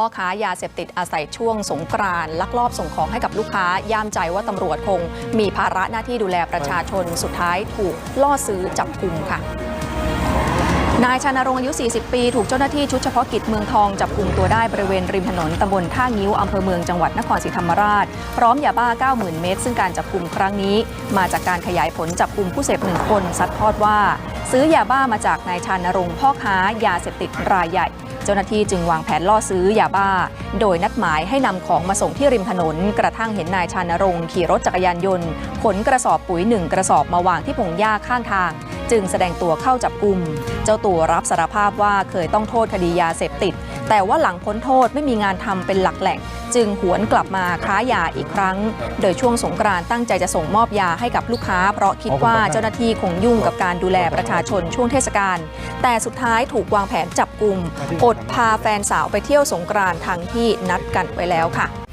พ่อค้ายาเสพติดอาศัยช่วงสงกรานลักลอบส่งของให้กับลูกค้า ย่ามใจว่าตำรวจคง มีภาระหน้าที่ดูแลประชาชนสุดท้ายถูกล่อซื้อจับกลุ่มค่ะนายชานรงอายุ 40 ปี ถูกเจ้าหน้าที่ชุดเฉพาะกิจเมืองทอง จับกลุ่มตัวได้บริเวณริมถนนตำบลท่างิ้วอำเภอเมืองจังหวัดนครศรีธรรมราช พร้อมยาบ้า 90,000 เม็ดซึ่งการจับกลุ่มครั้งนี้ มาจากการขยายผลจับกลุ่มผู้เสพหนึ่งคนซัดทอดว่า ซื้อยาบ้ามาจากนายชานรงพ่อค้ายาเสพติดรายใหญ่ จ้าหน้าที่จึงวางแผนล่อซื้อยาบ้า โดยนัดหมายให้นำของมาส่งที่ริมถนน กระทั่งเห็นนายชานรงค์ขี่รถจักรยานยนต์ขนกระสอบปุ๋ยหนึ่งกระสอบมาวางที่พงหญ้าข้างทาง จึงแสดงตัวเข้าจับกลุ่ม เจ้าตัวรับสารภาพว่าเคยต้องโทษคดียาเสพติด แต่ว่าหลังพ้นโทษไม่มีงานทำเป็นหลักแหล่ง จึงหวนกลับมาค้ายาอีกครั้ง โดยช่วงสงกรานต์ตั้งใจจะส่งมอบยาให้กับลูกค้า เพราะคิดว่าเจ้าหน้าที่คงยุ่งกับการดูแลประชาชนช่วงเทศกาลแต่สุดท้ายถูกวางแผนจับกลุ่มอดพาแฟนสาวไปเที่ยวสงกรานต์ทั้งที่นัดกันไว้แล้วค่ะ